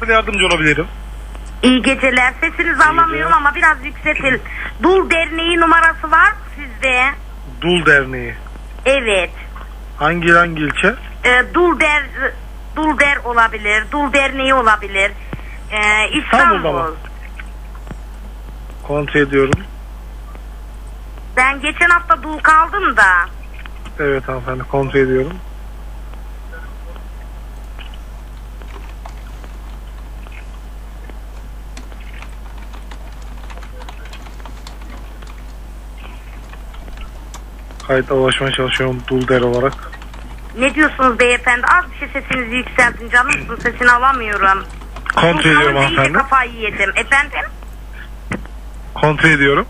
Nasıl yardımcı olabilirim? İyi geceler. Sesinizi alamıyorum ama biraz yükseltin. Dul Derneği numarası var mı sizde? Dul Derneği. Evet. Hangi hangi ilçe? Ee, Dul Der Dul Der olabilir. Dul Derneği olabilir. Ee, İstanbul'da İstanbul. mı? Kontrol ediyorum. Ben geçen hafta dul kaldım da. Evet hanımefendi kontrol ediyorum. Kayıta ulaşmaya çalışıyorum dul der olarak. Ne diyorsunuz beyefendi? Az bir şey sesinizi yükseltin canımsın sesini alamıyorum. Kontrol ediyorum iyice hanımefendi. kafayı yedim. Efendim? Kontrol ediyorum.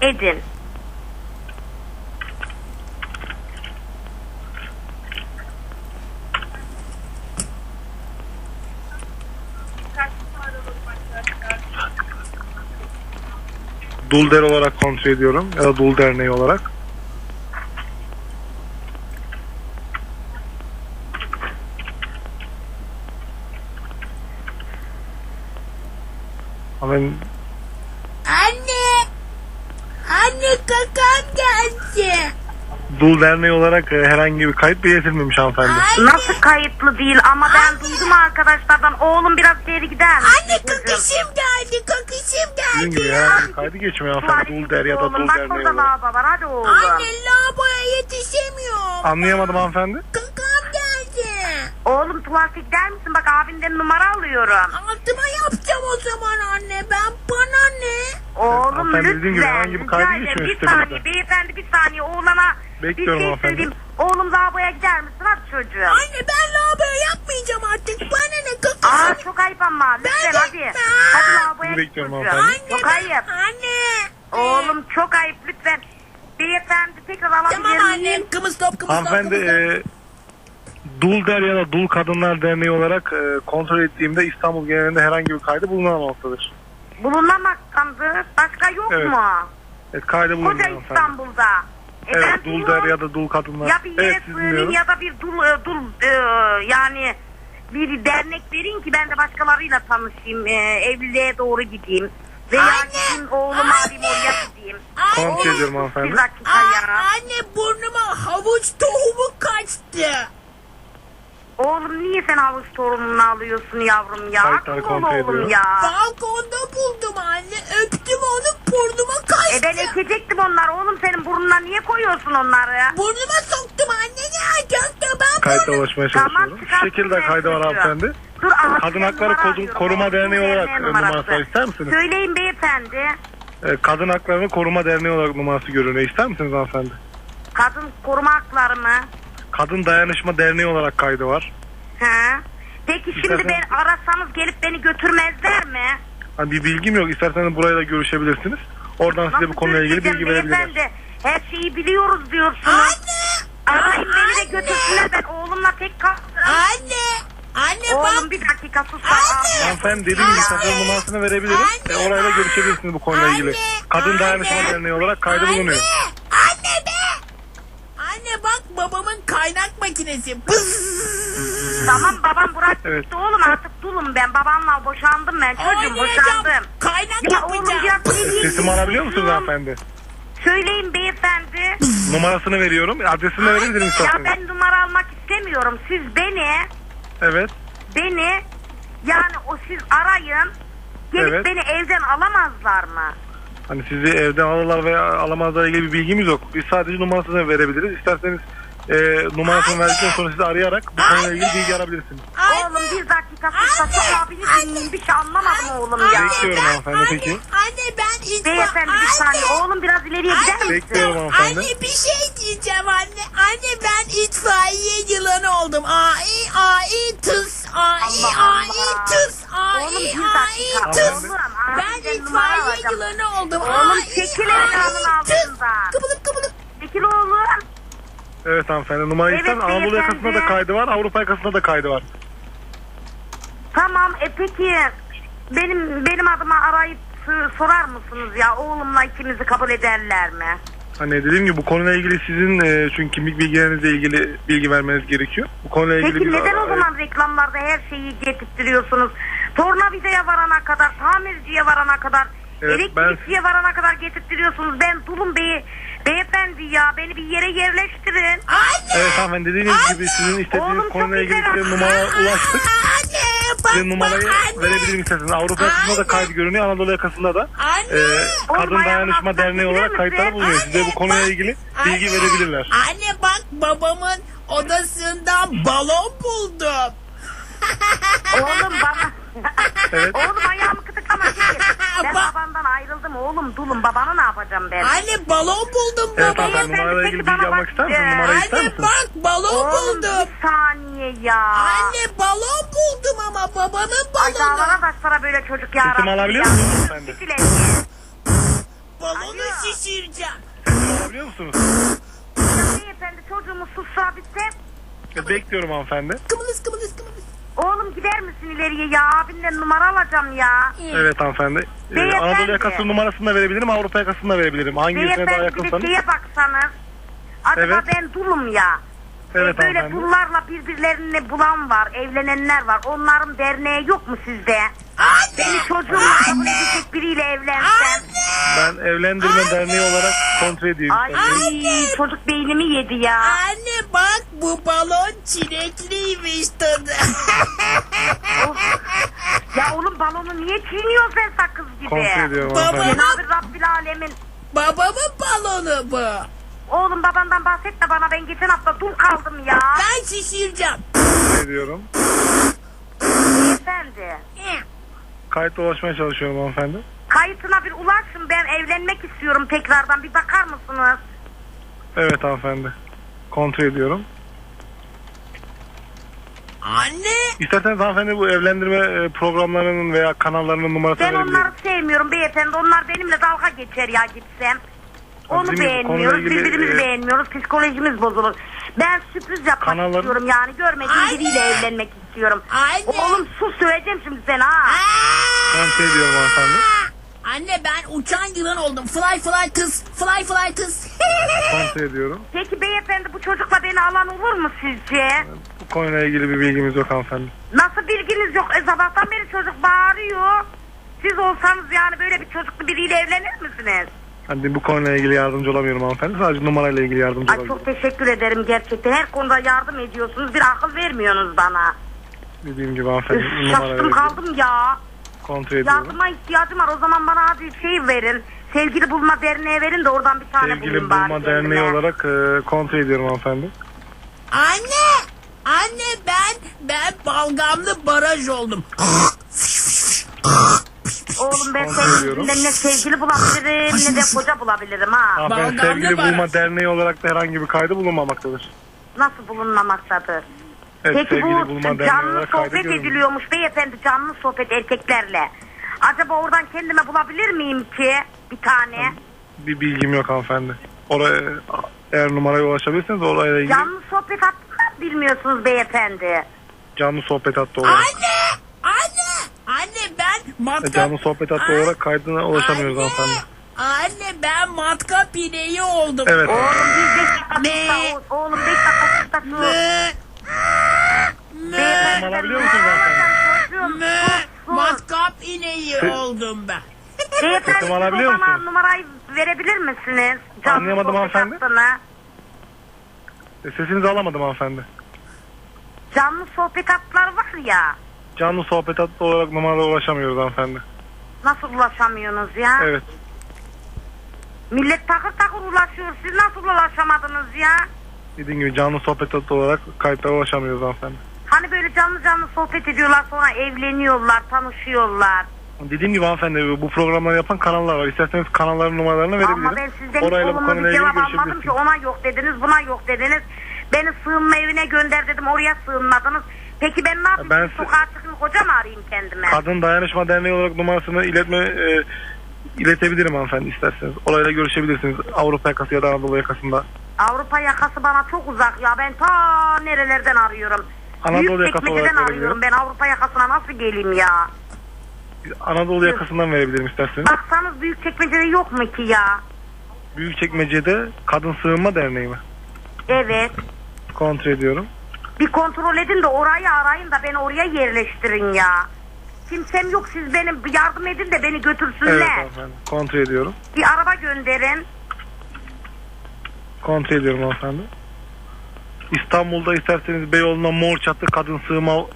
Edin. Dul der olarak kontrol ediyorum. Ya da dul derneği olarak. Hemen Anne. Anne kakam geldi. Dul Derneği olarak e, herhangi bir kayıt belirtilmemiş hanımefendi. Nasıl kayıtlı değil ama ben duydum arkadaşlardan. Oğlum biraz geri gider misin Anne çocuğum? kakışım geldi. Kakışım Dediğim gibi geldi. herhangi bir kaydı geçmiyor hanımefendi. Dul Der ya da Oğlum Dul bak Derneği orada olarak. lavabo var hadi oğlum. Anne lavaboya yetişemiyorum. Anlayamadım hanımefendi. Kakam geldi. Oğlum tuvalete gider misin? Bak abinden numara alıyorum. Altıma yapacağım o zaman anne. Ben bana ne? Oğlum hanımefendi dediğim gibi lütfen. herhangi bir kaydı rica ederim. geçmiyor Bir sitemizde. saniye beyefendi bir saniye oğlana Bekliyorum bir şey hanımefendi. söyleyeyim. Oğlum lavaboya gider misin? Hadi çocuğum. Anne ben lavaboya yapmayacağım artık. Bana ne Aa kakışım? çok ayıp ama. Lütfen Ben hadi. gitmem. Hadi lavaboya git bekliyorum çocuğum. hanımefendi. Anne Çok ben- ayıp. Anne. Oğlum çok ayıp lütfen. Beyefendi tekrar alabilir Tamam miyim? annem. Kımız top kımız top Hanımefendi kımız top. e, Dul Der ya da Dul Kadınlar Derneği olarak e, kontrol ettiğimde İstanbul genelinde herhangi bir kaydı bulunamamaktadır. Bulunmamaktandı. Başka yok Evet. mu? Evet kaydı bulunmuyor Koca hanımefendi. İstanbul'da. E ben Evet Dul Der ya da Dul Kadınlar. Ya bir yere evet ya da bir dul, e, dul e, yani bir dernek verin ki ben de başkalarıyla tanışayım. e, evliliğe doğru gideyim. Veya Anne! Anne! alayım oraya gideyim. Anne. ediyorum Bir dakika ya. anne burnuma havuç tohumu kaçtı. Oğlum niye sen havuç torununu alıyorsun yavrum ya? Akıllı oğlum ediyorum. ya. Balkonda ekecektim onları. Oğlum senin burnuna niye koyuyorsun onları? Burnuma soktum anne ne yapacaktı ben Kayıta bunu. ulaşmaya Tamam, çalışıyorum. Şu şekilde kaydı var çocuğu. hanımefendi. Dur, aha, Kadın Hakları numara Kodu- arıyorum. Koruma Derneği olarak, e, numarası var. İster misiniz? Söyleyin beyefendi. E, Kadın Haklarını Koruma Derneği olarak numarası görünüyor. İster misiniz hanımefendi? Kadın koruma hakları mı? Kadın Dayanışma Derneği olarak kaydı var. He. Peki şimdi İstersen- ben arasanız gelip beni götürmezler mi? Hani bir bilgim yok. İsterseniz buraya da görüşebilirsiniz. Oradan size bu konuyla ilgili bilgi verebilirler. beyefendi? Her şeyi biliyoruz diyorsunuz. Anne. Arayın beni de Anne. götürsünler ben oğlumla tek kalırım. Anne. Anne Oğlum bak. bir dakika sus. Anne. Hanımefendi dediğim gibi Anne. telefon numarasını verebilirim. Anne. E, orayla görüşebilirsiniz bu konuyla ilgili. Anne. Kadın Anne. Dayanışma Derneği olarak kaydı bulunuyor. Anne. Anne be. Anne bak babamın kaynak makinesi. Bızz. Tamam babam bırak Evet. gitti oğlum artık dulum ben babamla boşandım ben çocuğum Oynayacağım. boşandım. Kaynak Ya oğlum yapacağım. diyeyim? Sesimi alabiliyor musunuz hanımefendi? Söyleyin beyefendi. Numarasını veriyorum. Adresini de verir misiniz Ya isterseniz? ben numara almak istemiyorum. Siz beni Evet. beni yani o siz arayın. Gelip Evet. beni evden alamazlar mı? Hani sizi evden alırlar veya alamazlar ilgili bir bilgimiz yok. Biz sadece numarasını verebiliriz. İsterseniz e, numarasını verdikten sonra sizi arayarak bu konuyla ilgili bilgi alabilirsiniz. Oğlum bir dakika sus da şu abini dinleyin. Bir şey anlamadım oğlum ya. Bekliyorum hanımefendi, anne, peki. Anne ben itfa... Beyefendi bir saniye. Anne. Oğlum biraz ileriye gider misin? Bekliyorum hanımefendi. Anne bir şey diyeceğim anne. Anne ben itfaiye yılanı oldum. Ai ai tıs ai ai tıs ai ai tıs. Ben itfaiye yılanı oldum. Oğlum çekil evladın altından. Kıpılıp kıpılıp. Çekil oğlum. Evet hanımefendi. Numarayı Evet, Anadolu yakasında da kaydı var. Avrupa yakasında da kaydı var. Tamam e peki benim benim adıma arayıp sorar mısınız ya oğlumla ikimizi kabul ederler mi? Hani dediğim gibi bu konuyla ilgili sizin e, çünkü kimlik bilgilerinizle ilgili bilgi vermeniz gerekiyor. Bu konuyla ilgili Peki neden o zaman reklamlarda her şeyi getirtiyorsunuz? tornavidaya varana kadar, tamirciye varana kadar, Evet, elektrikçiye varana kadar getirtiyorsunuz. Ben dulum bey, beyefendi ya beni bir yere yerleştirin. Anne. Evet hanımefendi dediğiniz gibi sizin istediğiniz Oğlum konuyla ilgili size numara ulaştık. Anne bak Size numarayı bak anne. verebilirim isterseniz. Avrupa yakasında da Anne. kaydı görünüyor. Anadolu yakasında da. Anne. Ee, Kadın Oğlum, Dayanışma Derneği olarak kayıtları bulunuyor. Size bu Anne, konuyla bak. ilgili bilgi Anne. verebilirler. Anne bak babamın odasından balon buldum. Oğlum bana... Evet. Oğlum ayağımı kıtıklama çekil. Ben Bak. babandan ayrıldım oğlum dulum. Babanı ne yapacağım ben? Anne balon buldum Evet babama. hanımefendi numarayla ilgili bilgi almak bak. ister misiniz? Ee, Numarayı ister Anne bak balon Oğlum buldum. bir saniye ya. Anne balon buldum ama babanın Ay balonu. dağlara taşlara böyle çocuk ya. Sesimi alabiliyor ya. musunuz hanımefendi? Çekil elini. Balonu Alo. şişireceğim. Alabiliyor musunuz? Beyefendi çocuğumu susra bitse. E, Bekliyorum hanımefendi. Kımılız kımılız gider misin ileriye ya? Abimden numara alacağım ya. Evet hanımefendi. Ee, Beyefendi. Anadolu yakası numarasını da verebilirim. Avrupa yakasını da verebilirim. Hangisine daha Beyefendi bir de yakınsanız. şeye baksanız. Acaba Evet. ben dulum ya. Evet E, böyle hanımefendi. dullarla birbirlerini bulan var, evlenenler var. Onların derneği yok mu sizde? Anne. Beni çocuğumla kabul edecek biriyle evlensem. Ben evlendirme derneği olarak kontrol edeyim. Ay Anne. çocuk beynimi yedi ya. Anne bak bu balon çilekliymiş tadı. Ya oğlum balonu niye çiğniyorsun sen sakız gibi? Kontrol ediyorum Baba. hanımefendi. Cenab-ı Rabbil Alemin. Babamın balonu bu. Oğlum babandan bahsetme bana ben geçen hafta dul kaldım ya. Ben şişireceğim. Kontrol ediyorum. Beyefendi. Kayıtla ulaşmaya çalışıyorum hanımefendi. Kayıtına bir ulaşın ben evlenmek istiyorum tekrardan bir bakar mısınız? Evet hanımefendi. Kontrol ediyorum. Anne. İsterseniz hanımefendi bu evlendirme e, programlarının veya kanallarının numarasını Ben verebilirim. onları sevmiyorum beyefendi onlar benimle dalga geçer ya gitsem. Onu bizim konuyla beğenmiyoruz ilgili, birbirimizi e, beğenmiyoruz psikolojimiz bozulur. Ben sürpriz yapmak Kanallar- istiyorum yani görmediğim Anne. biriyle evlenmek istiyorum. Anne. Oğlum sus söyleyeceğim şimdi sen ha. Aa! Kontrol ediyorum hanımefendi. Anne ben uçan yılan oldum. Fly fly kız. Fly fly kız. Kontrol ediyorum. Peki beyefendi bu çocukla beni alan olur mu sizce? Bu konuyla ilgili bir bilgimiz yok hanımefendi. Nasıl bilginiz yok? E sabahtan beri çocuk bağırıyor. Siz olsanız yani böyle bir çocuklu biriyle evlenir misiniz? Hani bu konuyla ilgili yardımcı olamıyorum hanımefendi. Sadece numarayla ilgili yardımcı Ay olabilirim. çok teşekkür ederim gerçekten. Her konuda yardım ediyorsunuz. Bir akıl vermiyorsunuz bana. Dediğim gibi hanımefendi Üf, numarayla şaştım ilgili kaldım ya. Kontrol ediyorum. Yardıma ihtiyacım var. O zaman bana hadi şey verin. Sevgili Bulma Derneği verin de oradan bir tane Sevgili bulayım bari Bulma kendime. Derneği olarak e, kontrol ediyorum hanımefendi. Anne. Anne ben ben balgamlı baraj oldum. Oğlum ben Kontrol ediyorum. ne sevgili bulabilirim ne de koca bulabilirim ha. Hanımefendi Balgamlı Sevgili Baraj. Bulma Derneği olarak da herhangi bir kaydı bulunmamaktadır. Nasıl bulunmamaktadır? Evet, Peki bu canlı sohbet ediliyormuş beyefendi canlı sohbet erkeklerle. Acaba oradan kendime bulabilir miyim ki bir tane? Bir bilgim yok hanımefendi. Oraya eğer numaraya ulaşabilirseniz orayla ilgili Canlı sohbet hattını bilmiyorsunuz beyefendi. canlı sohbet hattı olarak. Anne. Anne. Anne ben E, matkap. Canlı sohbet hattı Anne. olarak kaydına ulaşamıyoruz Anne. hanımefendi. Anne ben matkap ineği oldum. Evet. Oğlum bir beş dakika oğlum beş dakika Beyefendi, Alabiliyor ben musunuz ne hanımefendi? sus. Matkap ineği oldum ben. Beyefendi Sesimi siz alabiliyor o bana musunuz? numarayı verebilir misiniz? Canlı Anlayamadım sohbet hanımefendi. E, Sesinizi alamadım hanımefendi. Canlı sohbet hatları var ya. Canlı sohbet hattı olarak numaraya ulaşamıyoruz hanımefendi. Nasıl ulaşamıyorsunuz ya? Evet. Millet takır takır ulaşıyor. Siz nasıl ulaşamadınız ya? Dediğim gibi canlı sohbet hattı olarak kayıtlara ulaşamıyoruz hanımefendi. Hani böyle canlı canlı sohbet ediyorlar sonra evleniyorlar, tanışıyorlar. Dediğim gibi hanımefendi bu programları yapan kanallar var. İsterseniz kanalların numaralarını verebilirim. Ama ben sizden Orayla bu olumlu konuyla bir ilgili cevap almadım ki ona yok dediniz, buna yok dediniz. Beni sığınma evine gönder dedim, oraya sığınmadınız. Peki ben ne yapayım? Ben- Sokağa çıkayım, koca mı arayayım kendime? Kadın Dayanışma Derneği olarak numarasını iletme e, iletebilirim hanımefendi isterseniz. Orayla görüşebilirsiniz. Avrupa yakası ya da Anadolu yakasında. Avrupa yakası bana çok uzak ya. Ben ta nerelerden arıyorum. Anadolu Büyük yakası olarak arıyorum. Ben Avrupa yakasına nasıl geleyim ya? Anadolu yakasından verebilirim isterseniz. Baksanız büyük çekmecede yok mu ki ya? Büyükçekmece'de Kadın Sığınma Derneği mi? Evet. Kontrol ediyorum. Bir kontrol edin de orayı arayın da beni oraya yerleştirin ya. kimsem yok siz benim yardım edin de beni götürsünler. Evet hanımefendi. Kontrol ediyorum. Bir araba gönderin. Kontrol ediyorum hanımefendi. İstanbul'da isterseniz Beyoğlu'na Mor Çatı Kadın Sığınma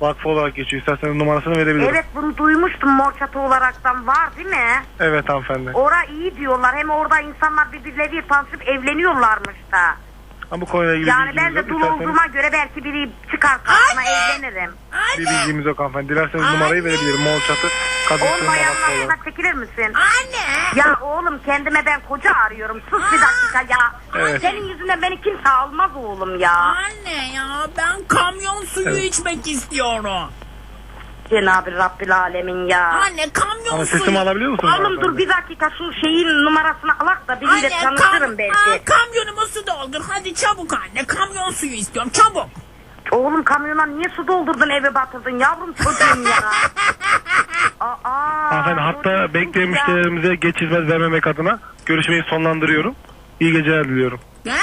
Vakfı olarak geçiyor. İsterseniz numarasını verebilirim. Evet bunu duymuştum mor çatı olaraktan var değil mi? Evet hanımefendi. Ora iyi diyorlar. Hem orada insanlar birbirleriyle tanışıp evleniyorlarmış da. Ama bu konuyla ilgili Yani bilgimiz ben de yok. dul İsterseniz olduğuma göre belki biri çıkar karşıma Anne! evlenirim. bir bilgimiz yok hanımefendi. Dilerseniz numarayı verebilirim. Mor Çatı Kadın Sığınma Vakfı bayanlarına olarak. çekilir misin? Anne. Ya oğlum kendime ben koca arıyorum. Sus bir dakika ya. Evet. Senin yüzünden beni kimse almaz oğlum ya. Anne ya ben kamyon suyu Evet. içmek istiyorum. Cenab-ı Rabbil Alemin ya. Anne kamyon Ama suyu. sesimi alabiliyor musunuz? Oğlum dur bir dakika şu şeyin numarasını alak da biriyle Anne tanışırım kam- belki. Aa, kamyonuma su doldur. Hadi çabuk anne. Kamyon suyu istiyorum çabuk. Oğlum kamyona niye su doldurdun eve batırdın yavrum çocuğum ya. Aa, Hanımefendi hatta bekleyen müşterilerimize geç hizmet vermemek adına görüşmeyi sonlandırıyorum. İyi geceler diliyorum. Ya.